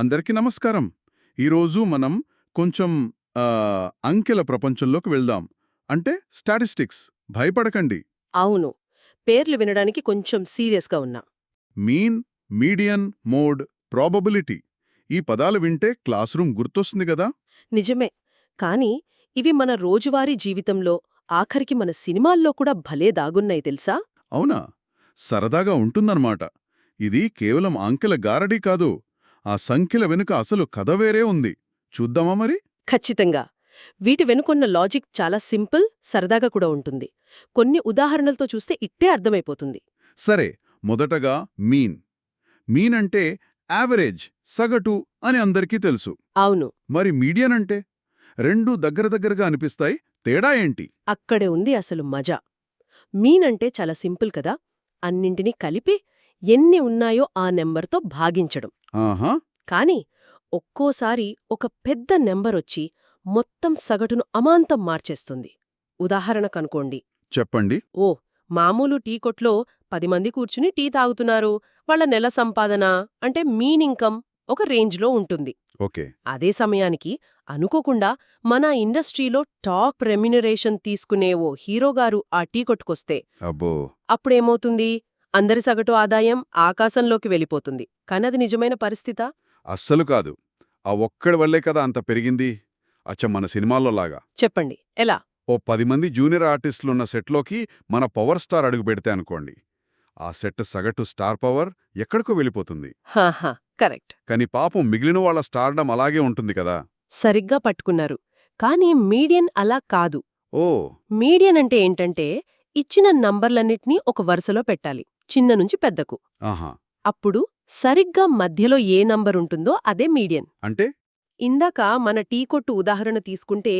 అందరికీ నమస్కారం. ఈరోజు మనం కొంచెం అంకెల ప్రపంచంలోకి వెళ్దాం. అంటే స్టాటిస్టిక్స్. భయపడకండి. అవును. పేర్లు వినడానికి కొంచెం సీరియస్గా ఉన్నా. Mean median mode probability. ఈ పదాలు వింటే క్లాస్ రూమ్ గుర్తొస్తుంది కదా? నిజమే. కానీ ఇవి మన రోజువారీ జీవితంలో ఆఖరికి మన సినిమాల్లో కూడా భలే దాగున్నాయి తెలుసా? అవునా? సరదాగా ఉంటుందన్నమాట. ఇది కేవలం అంకెల గారడీ కాదు. ఆ సంఖ్యల వెనుక అసలు కథ వేరే ఉంది. చూద్దామా మరి? ఖచ్చితంగా. వీటి వెనుకొన్న లాజిక్ చాలా సింపుల్ సరదాగా కూడా ఉంటుంది. కొన్ని ఉదాహరణలతో చూస్తే ఇట్టే అర్థమైపోతుంది. సరే మొదటగా మీన్. మీన్ అంటే యావరేజ్ సగటు అని అందరికీ తెలుసు. అవును. మరి మీడియన్ అంటే? రెండు దగ్గర దగ్గరగా అనిపిస్తాయి. తేడా ఏంటి? అక్కడే ఉంది అసలు మజా. మీన్ అంటే చాలా సింపుల్ కదా? అన్నింటినీ కలిపి ఎన్ని ఉన్నాయో ఆ నెంబర్తో భాగించడం. కాని ఒక్కోసారి ఒక పెద్ద నెంబరొచ్చి మొత్తం సగటును అమాంతం మార్చేస్తుంది. ఉదాహరణకనుకోండి చెప్పండి. ఓ మామూలు టీ కొట్లో పది మంది కూర్చుని టీ తాగుతున్నారు. వాళ్ళ నెల సంపాదన అంటే మీన్ ఇన్కమ్ ఒక రేంజ్లో ఉంటుంది. ఓకే. అదే సమయానికి అనుకోకుండా మన ఇండస్ట్రీలో టాప్ రెమ్యునరేషన్ తీసుకునే ఓ హీరోగారు ఆ టీ కొట్టుకొస్తే అబ్బో! అప్పుడేమవుతుంది? అందరి సగటు ఆదాయం ఆకాశంలోకి వెళ్ళిపోతుంది. కానది నిజమైన పరిస్థితా? అస్సలు కాదు. ఆ ఒక్కడి వల్లే కదా అంత పెరిగింది? అచ్చ మన సినిమాల్లో లాగా. చెప్పండి. ఎలా? ఓ పది మంది జూనియర్ ఆర్టిస్టులున్న సెట్లోకి మన పవర్ స్టార్ అడుగు పెడితే అనుకోండి. ఆ సెట్ సగటు స్టార్ పవర్ ఎక్కడికో వెళ్ళిపోతుంది. కరెక్ట్. కాని పాపం మిగిలిన వాళ్ళ స్టార్డమ్ అలాగే ఉంటుంది కదా. సరిగ్గా పట్టుకున్నారు. కానీ మీడియన్ అలా కాదు. ఓ. మీడియన్ అంటే ఏంటంటే ఇచ్చిన నంబర్లన్నిటినీ ఒక వరుసలో పెట్టాలి. చిన్న నుంచి పెద్దకు. అప్పుడు సరిగ్గా మధ్యలో ఏ నంబర్ ఉంటుందో అదే మీడియన్. అంటే? ఇందాక మన టీ కొట్టు ఉదాహరణ తీసుకుంటే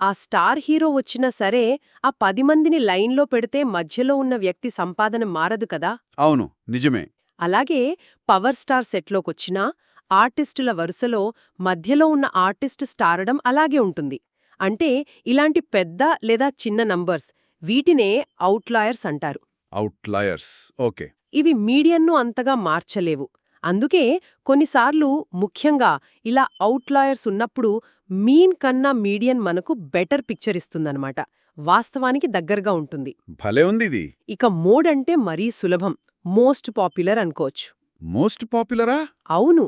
ఆ స్టార్ హీరో వచ్చినా సరే ఆ పది మందిని లైన్లో పెడితే మధ్యలో ఉన్న వ్యక్తి సంపాదన మారదు కదా? అవును నిజమే. అలాగే పవర్ స్టార్ సెట్లోకొచ్చినా ఆర్టిస్టుల వరుసలో మధ్యలో ఉన్న ఆర్టిస్ట్ స్టారడం అలాగే ఉంటుంది. అంటే ఇలాంటి పెద్ద లేదా చిన్న నంబర్స్ వీటినే అవుట్లాయర్స్ అంటారు. అవుట్లయర్స్. ఓకే. ఇవి మీడియన్ను అంతగా మార్చలేవు. అందుకే కొన్నిసార్లు ముఖ్యంగా ఇలా అవుట్లాయర్స్ ఉన్నప్పుడు మీన్ కన్నా మీడియన్ మనకు బెటర్ పిక్చర్ ఇస్తుందన్నమాట. వాస్తవానికి దగ్గరగా ఉంటుంది. భలే ఉంది ఇది ఇక మోడ్ అంటే మరీ సులభం. మోస్ట్ పాపులర్ అనుకోవచ్చు. మోస్ట్ పాపులరా? అవును.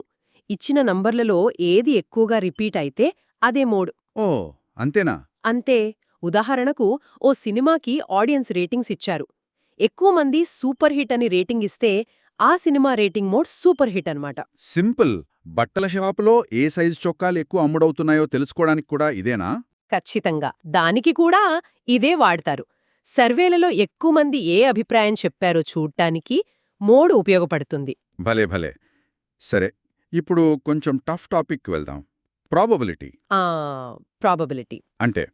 ఇచ్చిన నంబర్లలో ఏది ఎక్కువగా రిపీట్ అయితే అదే మోడ్. ఓ అంతేనా? అంతే. ఉదాహరణకు ఓ సినిమాకి ఆడియన్స్ రేటింగ్స్ ఇచ్చారు. ఎక్కువ మంది సూపర్ హిట్ అని రేటింగ్ ఇస్తే ఆ cinema rating mode super hit అన్నమాట. సింపుల్. బట్టల షాపులో ఏ సైజు చొక్కాలు ఎక్కువ అమ్ముడవుతున్నాయో తెలుసుకోవడానికి కూడా ఇదేనా? ఖచ్చితంగా. దానికి కూడా ఇదే వాడతారు. సర్వేలలో ఎక్కువ మంది ఏ అభిప్రాయం చెప్పారో చూడ్డానికి మోడ్ ఉపయోగపడుతుంది. భలే భలే. సరే ఇప్పుడు కొంచెం టఫ్ టాపిక్ వెళ్దాం. ప్రాబబిలిటీ. ఆ ప్రాబబిలిటీ. అంటే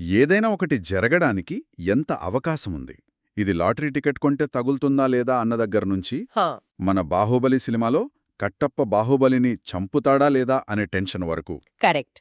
ఏదైనా ఒకటి జరగడానికి ఎంత అవకాశం ఉంది? ఇది లాటరీ టికెట్ కొంటే తగులుతుందా లేదా అన్న దగ్గర నుంచి హా. మన బాహుబలి సినిమాలో కట్టప్ప బాహుబలిని చంపుతాడా లేదా అనే టెన్షన్ వరకు. కరెక్ట్.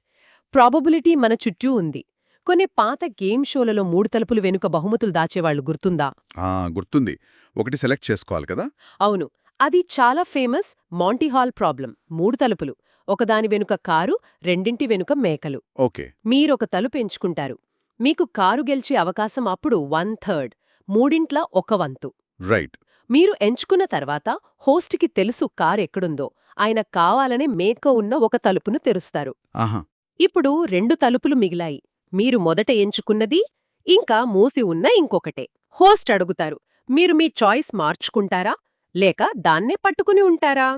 ప్రాబబిలిటీ మన చుట్టూ ఉంది. కొన్ని పాత గేమ్ షోలలో మూడు తలుపులు వెనుక బహుమతులు దాచేవాళ్ళు గుర్తుందా? ఆ గుర్తుంది. ఒకటి సెలెక్ట్ చేసుకోవాలి కదా? అవును. అది చాలా ఫేమస్ మాంటీహాల్ ప్రాబ్లం. మూడు తలుపులు ఒకదాని వెనుక కారు రెండింటి వెనుక మేకలు. ఓకే. మీరొక తలుపు ఎంచుకుంటారు. మీకు కారు గెలిచే అవకాశం అప్పుడు వన్ థర్డ్. మూడింట్ల ఒక వంతు. రైట్. మీరు ఎంచుకున్న తర్వాత హోస్ట్కి తెలుసు కారు ఎక్కడుందో ఆయన కావాలనే మేక ఉన్న ఒక తలుపును తెరుస్తారు. ఇప్పుడు రెండు తలుపులు మిగిలాయి. మీరు మొదట ఎంచుకున్నది ఇంకా మూసి ఉన్న ఇంకొకటే. హోస్ట్ అడుగుతారు మీరు మీ చాయిస్ మార్చుకుంటారా లేక దాన్నే పట్టుకుని ఉంటారా.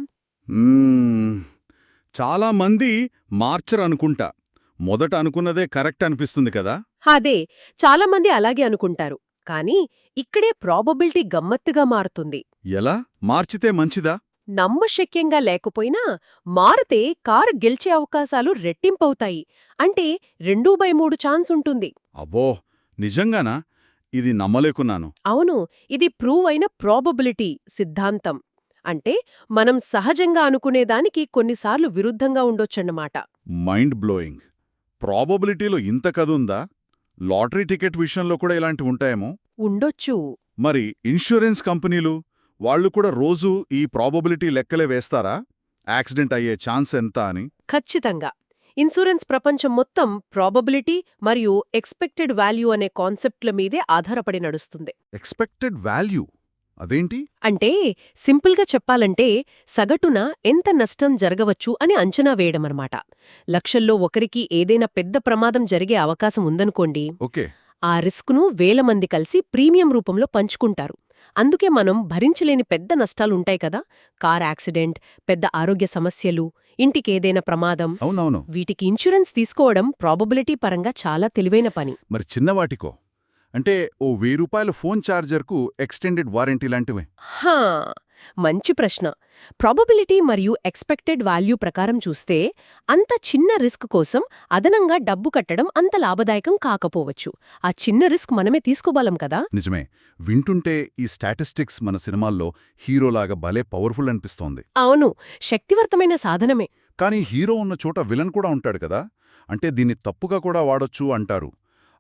చాలా మంది మార్చర్ అనుకుంటా. మొదట అనుకున్నదే కరెక్ట్ అనిపిస్తుంది కదా? అదే చాలామంది అలాగే అనుకుంటారు. కానీ ఇక్కడే ప్రాబబిలిటీ గమ్మత్తుగా మారుతుంది. ఎలా? మార్చితే మంచిదా? నమ్మశక్యంగా లేకపోయినా మారితే కారు గెలిచే అవకాశాలు రెట్టింపవుతాయి. అంటే రెండూ బై మూడు ఛాన్స్ ఉంటుంది. అబ్బో! నిజంగానా? ఇది నమ్మలేకున్నాను. అవును ఇది ప్రూవ్ అయిన ప్రాబబిలిటీ సిద్ధాంతం. అంటే మనం సహజంగా అనుకునేదానికి కొన్నిసార్లు విరుద్ధంగా ఉండొచ్చన్నమాట. మైండ్ బ్లోయింగ్ ప్రాబబిలిటీలో ఇంత కదుందా లాటరీ టికెట్ విషయంలో కూడా ఇలాంటివి ఉంటాయేమో? ఉండొచ్చు. మరి ఇన్సూరెన్స్ కంపెనీలు వాళ్ళు కూడా రోజూ ఈ ప్రాబబిలిటీ లెక్కలే వేస్తారా? యాక్సిడెంట్ అయ్యే ఛాన్స్ ఎంత అని? ఖచ్చితంగా. ఇన్సూరెన్స్ ప్రపంచం మొత్తం ప్రాబబిలిటీ మరియు ఎక్స్పెక్టెడ్ వాల్యూ అనే కాన్సెప్ట్ల మీదే ఆధారపడి నడుస్తుంది. Expected value? అదేంటి? అంటే సింపుల్గా చెప్పాలంటే సగటున ఎంత నష్టం జరగవచ్చు అని అంచనా వేయడమన్నమాట లక్షల్లో ఒకరికి ఏదైనా పెద్ద ప్రమాదం జరిగే అవకాశం ఉందనుకోండి ఓకే. ఆ రిస్క్ను వేల మంది కలిసి ప్రీమియం రూపంలో పంచుకుంటారు. అందుకే మనం భరించలేని పెద్ద నష్టాలుంటాయి కదా. కార్ యాక్సిడెంట్ పెద్ద ఆరోగ్య సమస్యలు ఇంటికేదైనా ప్రమాదం అవునవును. వీటికి ఇన్సూరెన్స్ తీసుకోవడం ప్రాబబిలిటీ పరంగా చాలా తెలివైన పని. మరి చిన్నవాటికో? అంటే ఓ వెయ్యి రూపాయల ఫోన్ ఛార్జర్కు ఎక్స్టెండెడ్ వారంటీ లాంటివే? హా మంచి ప్రశ్న. ప్రాబబిలిటీ మరియు ఎక్స్పెక్టెడ్ వాల్యూ ప్రకారం చూస్తే అంత చిన్న రిస్క్ కోసం అదనంగా డబ్బు కట్టడం అంత లాభదాయకం కాకపోవచ్చు. ఆ చిన్న రిస్క్ మనమే తీసుకోగలం కదా? నిజమే. వింటుంటే ఈ స్టాటిస్టిక్స్ మన సినిమాల్లో హీరోలాగా భలే పవర్ఫుల్ అనిపిస్తోంది. అవును శక్తివర్తమైన సాధనమే. కానీ హీరో ఉన్న చోట విలన్ కూడా ఉంటాడు కదా? అంటే దీన్ని తప్పుగా కూడా వాడొచ్చు అంటారు.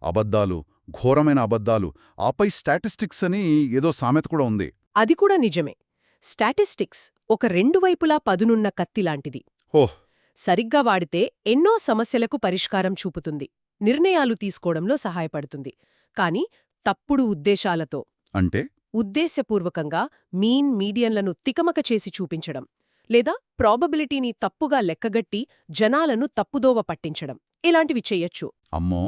అబద్ధాలు ఘోరమైన అబద్ధాలు. ఆపై స్టాటిస్టిక్స్ అని ఏదో సామెత కూడా ఉంది. అది కూడా నిజమే. స్టాటిస్టిక్స్ ఒక రెండు వైపులా పదునున్న కత్తిలాంటిది ఓహ్ సరిగ్గా వాడితే ఎన్నో సమస్యలకు పరిష్కారం చూపుతుంది. నిర్ణయాలు తీసుకోవడంలో సహాయపడుతుంది. కాని తప్పుడు ఉద్దేశాలతో. అంటే? ఉద్దేశ్యపూర్వకంగా మీన్ మీడియన్లను తికమక చేసి చూపించడం. లేదా ప్రాబబిలిటీని తప్పుగా లెక్కగట్టి జనాలను తప్పుదోవ పట్టించడం. ఇలాంటివి చెయ్యొచ్చు అమ్మో!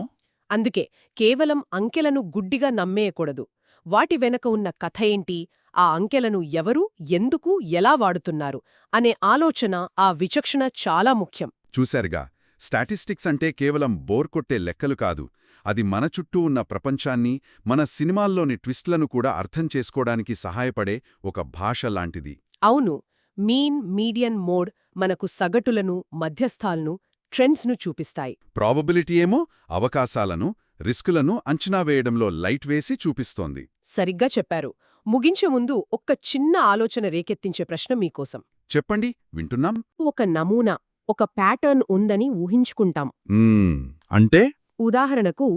అందుకే కేవలం అంకెలను గుడ్డిగా నమ్మేయకూడదు. వాటి వెనక ఉన్న కథ ఏంటి? ఆ అంకెలను ఎవరు ఎందుకు ఎలా వాడుతున్నారు? అనే ఆలోచన ఆ విచక్షణ చాలా ముఖ్యం. చూశారుగా స్టాటిస్టిక్స్ అంటే కేవలం బోర్ కొట్టే లెక్కలు కాదు. అది మన చుట్టూ ఉన్న ప్రపంచాన్ని మన సినిమాల్లోని ట్విస్ట్లను కూడా అర్థం చేసుకోవడానికి సహాయపడే ఒక భాష లాంటిది. అవును మీన్ మీడియన్ మోడ్ మనకు సగటులను మధ్యస్థాలను ట్రెండ్స్ను చూపిస్తాయి. ప్రాబబిలిటీ ఏమో అవకాశాలను రిస్కులను అంచనా వేయడంలో లైట్ వేసి చూపిస్తోంది. సరిగ్గా చెప్పారు. ముగించే ముందు ఒక్క చిన్న ఆలోచన రేకెత్తించే ప్రశ్న మీకోసం. చెప్పండి వింటున్నాం? ఒక నమూనా ఒక ప్యాటర్న్ ఉందని ఊహించుకుంటాం. అంటే? ఉదాహరణకు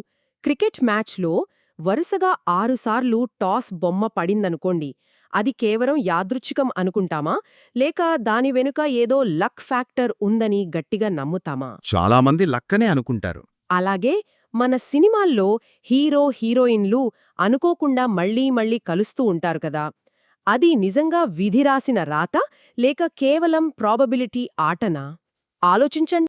క్రికెట్ మ్యాచ్లో వరుసగా ఆరుసార్లు టాస్ బొమ్మ పడిందనుకోండి అది కేవలం యాదృచ్ఛికం అనుకుంటామా? లేక దాని వెనుక ఏదో లక్ ఫ్యాక్టర్ ఉందని గట్టిగా నమ్ముతామా? చాలామంది లక్కనే అనుకుంటారు. అలాగే మన సినిమాల్లో హీరో హీరోయిన్లు అనుకోకుండా మళ్ళీ మళ్ళీ కలుస్తూ ఉంటారు కదా? అది నిజంగా విధిరాసిన రాత లేక కేవలం ప్రాబబిలిటీ ఆటనా? ఆలోచించండి.